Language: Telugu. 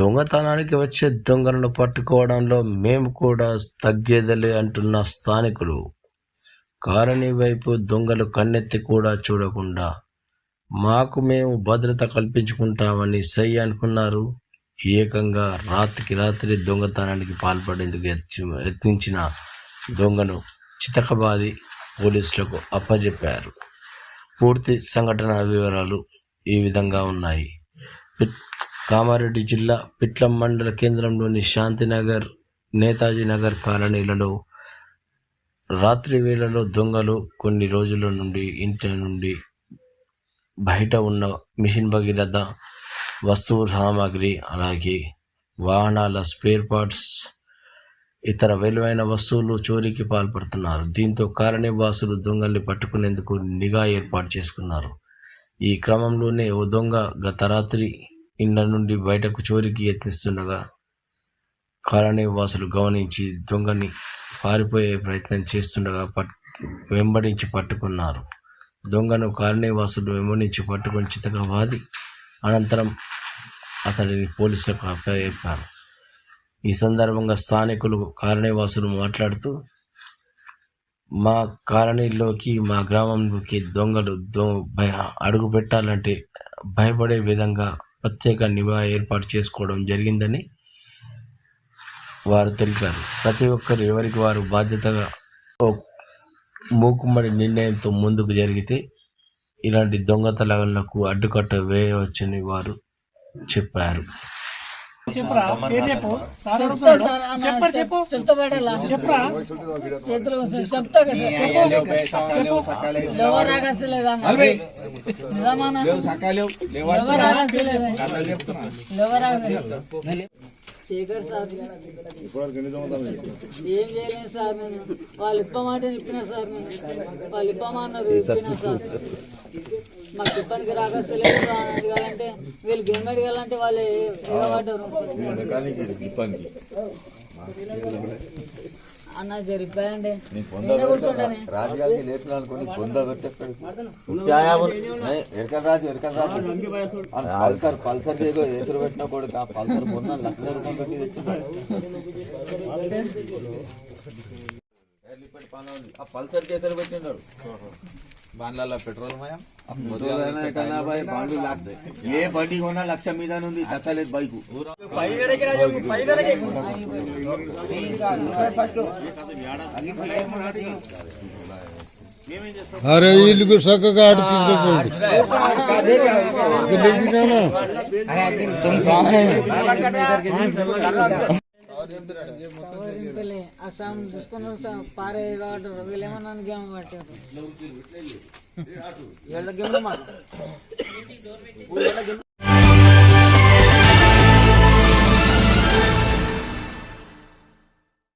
దొంగతనానికి వచ్చే దొంగలను పట్టుకోవడంలో మేము కూడా తగ్గేదలే అంటున్న స్థానికులు. కాలనీ వైపు దొంగలు కన్నెత్తి కూడా చూడకుండా మాకు మేము భద్రత కల్పించుకుంటామని సై అనుకున్నారు. ఏకంగా రాత్రికి రాత్రి దొంగతనానికి పాల్పడేందుకు యత్నించిన దొంగను చితకబాది పోలీసులకు అప్పజెప్పారు. పూర్తి సంఘటన వివరాలు ఈ విధంగా ఉన్నాయి. కామారెడ్డి జిల్లా పిట్లం మండల కేంద్రంలోని శాంతినగర్ నేతాజీ నగర్ కాలనీలలో రాత్రి వేళలో దొంగలు కొన్ని రోజుల నుండి ఇంటి నుండి బయట ఉన్న మిషన్ భగీరథ వస్తువు సామాగ్రి అలాగే వాహనాల స్పేర్ పార్ట్స్ ఇతర విలువైన వస్తువులు చోరీకి పాల్పడుతున్నారు. దీంతో కాలనీవాసులు దొంగల్ని పట్టుకునేందుకు నిఘా ఏర్పాటు చేసుకున్నారు. ఈ క్రమంలోనే ఓ దొంగ గత రాత్రి ఇండ్ల నుండి బయటకు చోరీకి యత్నిస్తుండగా కాలనీ వాసులు గమనించి దొంగని పారిపోయే ప్రయత్నం చేస్తుండగా పట్ వెంబడించి పట్టుకున్నారు. దొంగను కాలనీ వాసులు వెంబడించి పట్టుకొని చితగా వాది అనంతరం అతడిని పోలీసులకు అప్పచెప్పారు ఈ సందర్భంగా స్థానికులు కాలనీవాసులు మాట్లాడుతూ మా కాలనీలోకి మా గ్రామంలోకి దొంగలు దొ భయ అడుగు పెట్టాలంటే భయపడే విధంగా ప్రత్యేక నివా ఏర్పాటు చేసుకోవడం జరిగిందని వారు తెలిపారు. ప్రతి ఒక్కరు ఎవరికి వారు బాధ్యతగా ఓ మూకుమ్మడి నిర్ణయంతో ముందుకు జరిగితే ఇలాంటి దొంగతనాలకు అడ్డుకట్ట వేయవచ్చని వారు చెప్పారు. చెప్పురా? పేరు చెప్పు? సార్ చెప్పరు చెప్పు? చెప్పురా? చేతులు చెప్తా కదా నిజమానా ఆగస్తలేదు శేఖర్ సార్. ఏం చేయలేదు సార్ నేను. వాళ్ళు ఇప్పమాట చెప్పిన సార్ నేను. వాళ్ళు ఇప్పమన్నారు ఇప్పిన సార్. మాకు ఇబ్బందికి రాగస్తలేదు అని అడగాలంటే వీళ్ళు గేమ్ అడగాలంటే వాళ్ళు ఎగబడ్డారు రాజుగారికి లేపిన అనుకుని బొంద పెట్టేస్తాడు. ఎరకల రాజు ఎరకల రాజు. ఆ పల్సర్ పల్సర్ ఏదో ఎసురు పెట్టిన కొడుకు ఆ పల్సర్ బొంద లక్ష రూపాయలు పెట్టి తెచ్చినాడు. ఆ పల్సర్ కేసరి పెట్టినాడు బండ్లలో పెట్రోల్ మయం ఏ బండి కొన్నా లక్ష మీద ఉంది దక్కలేదు బైకు అరే వీళ్ళకు చక్కగా ఆడ తీసుకుపోండి కవరింపులే అస్సాం తీసుకుని వస్తా. పారే వాటర్ వీళ్ళు ఏమన్నా గేమ్ పట్టారు